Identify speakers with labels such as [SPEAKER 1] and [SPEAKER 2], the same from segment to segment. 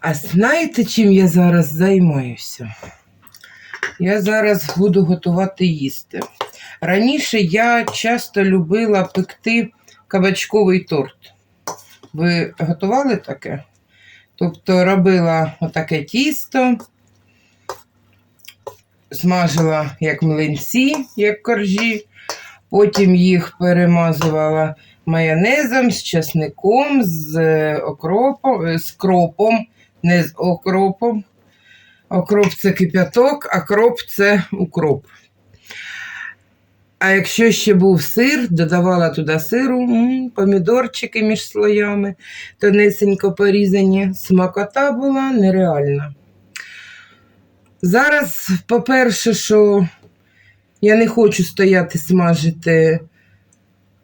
[SPEAKER 1] А знаєте, чим я зараз займаюся? Я зараз буду готувати їсти. Раніше я часто любила пекти кабачковий торт. Ви готували таке? Тобто робила отаке тісто, смажила як млинці, як коржі, потім їх перемазувала майонезом з часником, з е, окропом, е, з кропом, не з окропом. Окроп це кип'яток, а кроп це укроп. А якщо ще був сир, додавала туди сиру, помідорчики між слоями, тонесенько порізані. Смакота була нереальна. Зараз, по-перше, що я не хочу стояти смажити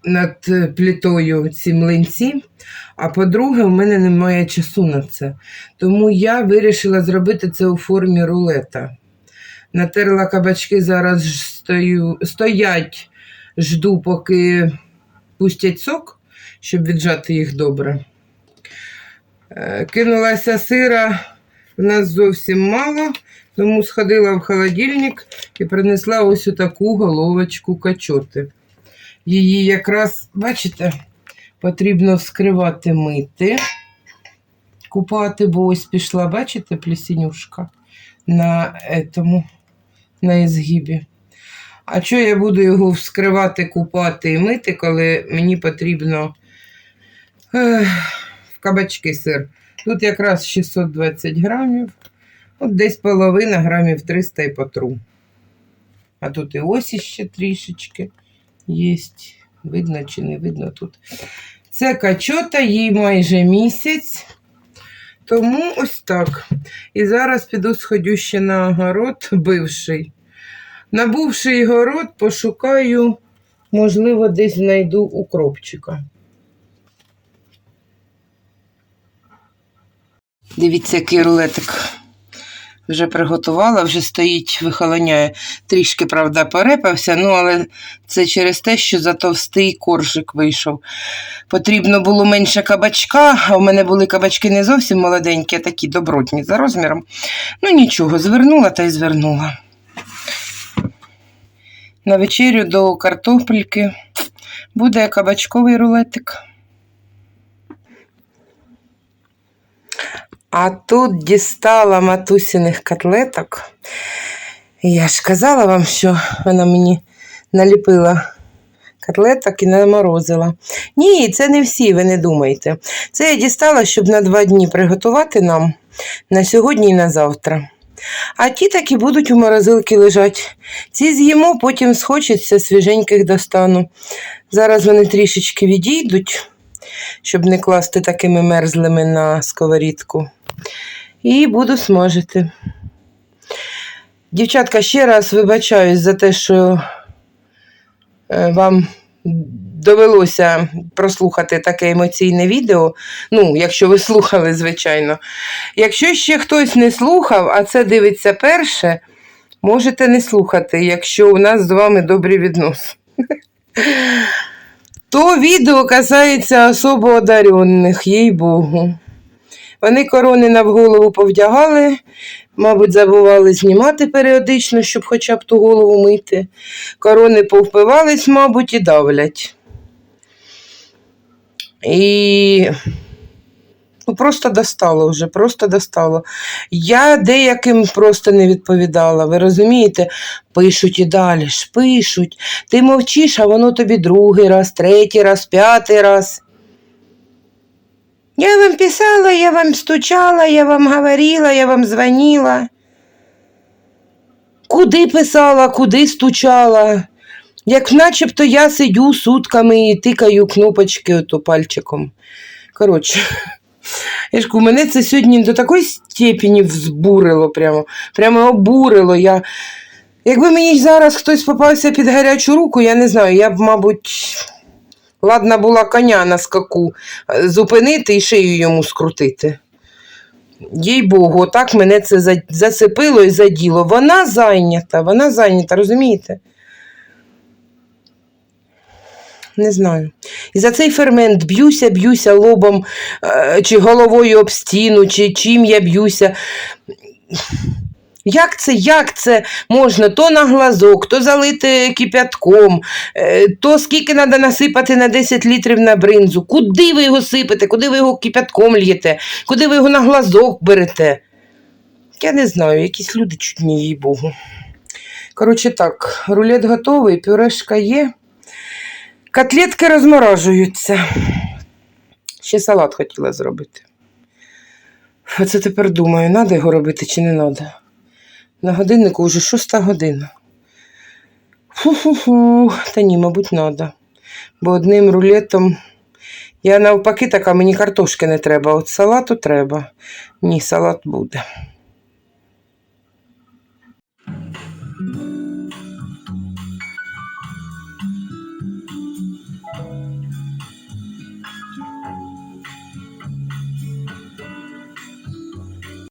[SPEAKER 1] над е, плитою ці млинці. А по-друге, у мене немає часу на це. Тому я вирішила зробити це у формі рулета. Натерла кабачки, зараз стою, стоять, жду, поки пустять сок, щоб віджати їх добре. Е, Кинулася сира, в нас зовсім мало, тому сходила в холодильник і принесла ось таку головочку качоти. Її якраз, бачите, потрібно вскривати мити, купати, бо ось пішла, бачите, плісінюшка на етому, на ізгибі. А що я буду його вскривати, купати і мити, коли мені потрібно в кабачки сир? Тут якраз 620 грамів, от десь половина грамів 300 і потру. А тут і ось іще трішечки є. Видно чи не видно тут. Це качота, їй майже місяць. Тому ось так. І зараз піду сходю ще на огород бивший. На бувший город пошукаю, можливо, десь знайду укропчика. Дивіться, який рулетик. Вже приготувала, вже стоїть, вихолоняє. Трішки, правда, порепався, ну, але це через те, що затовстий коржик вийшов. Потрібно було менше кабачка, а в мене були кабачки не зовсім молоденькі, а такі добротні за розміром. Ну нічого, звернула та й звернула. На вечерю до картопельки буде кабачковий рулетик. А тут дістала матусіних котлеток. Я ж казала вам, що вона мені наліпила котлеток і наморозила. Ні, це не всі, ви не думайте. Це я дістала, щоб на два дні приготувати нам на сьогодні і на завтра. А ті таки будуть у морозилки лежать. Ці з'їмо, потім схочеться, свіженьких достану. Зараз вони трішечки відійдуть, щоб не класти такими мерзлими на сковорідку. І буду смажити. Дівчатка, ще раз вибачаюсь за те, що е, вам довелося прослухати таке емоційне відео. Ну, якщо ви слухали, звичайно. Якщо ще хтось не слухав, а це дивиться перше, можете не слухати, якщо у нас з вами добрі відносини. То відео касається особо одарених, їй Богу. Вони корони на голову повдягали, мабуть, забували знімати періодично, щоб хоча б ту голову мити. Корони повпивались, мабуть, і давлять. І ну, просто достало вже, просто достало. Я деяким просто не відповідала. Ви розумієте? Пишуть і далі ж, пишуть. Ти мовчиш, а воно тобі другий раз, третій раз, п'ятий раз. Я вам писала, я вам стучала, я вам говорила, я вам звонила. Куди писала, куди стучала? Як начебто я сидю сутками і тикаю кнопочки ото пальчиком. Коротше, я ж кажу, мене це сьогодні до такої степені взбурило, прямо, прямо обурило. Я... Якби мені зараз хтось попався під гарячу руку, я не знаю, я б, мабуть, ладна була коня на скаку е, зупинити і шию йому скрутити. Їй Богу, отак мене це за- зацепило і заділо. Вона зайнята, вона зайнята, розумієте? Не знаю. І за цей фермент б'юся, б'юся лобом, е, чи головою об стіну, чи чим я б'юся. Як це, як це можна то на глазок, то залити кип'ятком, е, то скільки треба насипати на 10 літрів на бринзу? Куди ви його сипете? Куди ви його кип'ятком л'єте? Куди ви його на глазок берете? Я не знаю, якісь люди чудні, їй Богу. Коротше так, рулет готовий, пюрешка є. Котлетки розморожуються. Ще салат хотіла зробити. Оце тепер думаю, треба його робити чи не треба. На годиннику вже шоста година. Фу-фу-фу. Та ні, мабуть, треба. Бо одним рулетом. Я навпаки така, мені картошки не треба, от салату треба. Ні, салат буде.